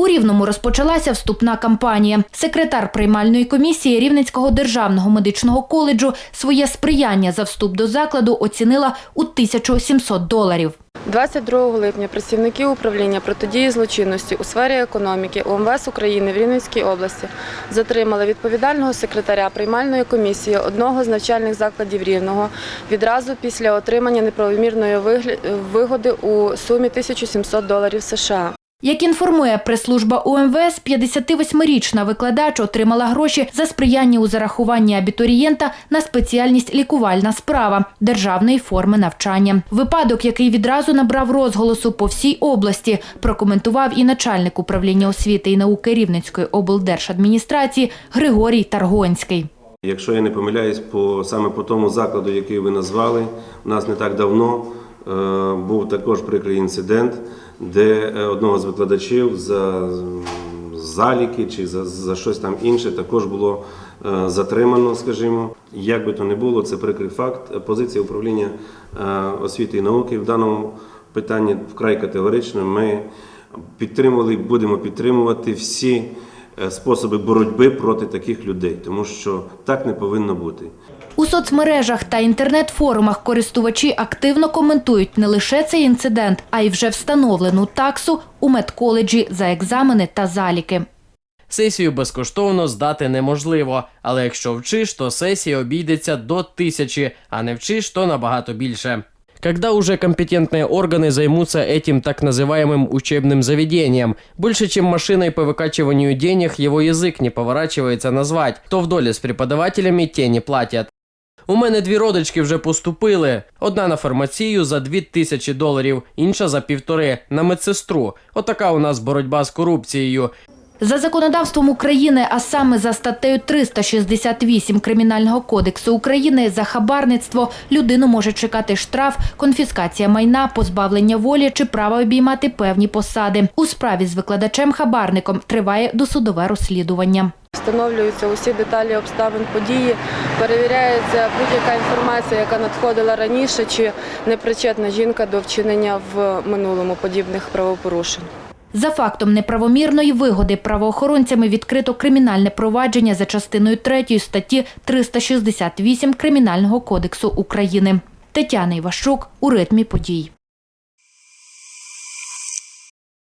У Рівному розпочалася вступна кампанія. Секретар приймальної комісії Рівненського державного медичного коледжу своє сприяння за вступ до закладу оцінила у 1700 доларів. 22 липня працівники управління протидії злочинності у сфері економіки УМВС України в Рівненській області затримали відповідального секретаря приймальної комісії одного з навчальних закладів Рівного відразу після отримання неправомірної вигоди у сумі 1700 доларів США. Як інформує прес-служба УМВС, 58-річна викладач отримала гроші за сприяння у зарахуванні абітурієнта на спеціальність лікувальна справа державної форми навчання. Випадок, який відразу набрав розголосу по всій області, прокоментував і начальник управління освіти і науки Рівненської облдержадміністрації Григорій Таргонський. Якщо я не помиляюсь, по саме по тому закладу, який ви назвали, у нас не так давно був також прикрий інцидент, де е, одного з викладачів за заліки чи за, за щось там інше також було е, затримано, скажімо. Як би то не було, це прикрий факт. Позиція управління е, освіти і науки в даному питанні вкрай категорична. Ми підтримували будемо підтримувати всі е, способи боротьби проти таких людей, тому що так не повинно бути. У соцмережах та інтернет-форумах користувачі активно коментують не лише цей інцидент, а й вже встановлену таксу у медколеджі за екзамени та заліки. Сесію безкоштовно здати неможливо, але якщо вчиш, то сесія обійдеться до тисячі, а не вчиш, то набагато більше. Когда уже компетентные органы займутся этим так называемым учебным заведением? Больше, чем машиной по выкачиванию денег, его язык не поворачивается назвать. Кто в доле с преподавателями, те не платять. У мене дві родички вже поступили. Одна на фармацію за дві тисячі доларів, інша за півтори на медсестру. Отака у нас боротьба з корупцією. За законодавством України, а саме за статтею 368 Кримінального кодексу України за хабарництво людину може чекати штраф, конфіскація майна, позбавлення волі чи права обіймати певні посади. У справі з викладачем-хабарником триває досудове розслідування. Встановлюються усі деталі обставин події, перевіряється будь-яка інформація, яка надходила раніше, чи непричетна жінка до вчинення в минулому подібних правопорушень. За фактом неправомірної вигоди правоохоронцями відкрито кримінальне провадження за частиною 3 статті 368 Кримінального кодексу України. Тетяна Івашук у ритмі подій.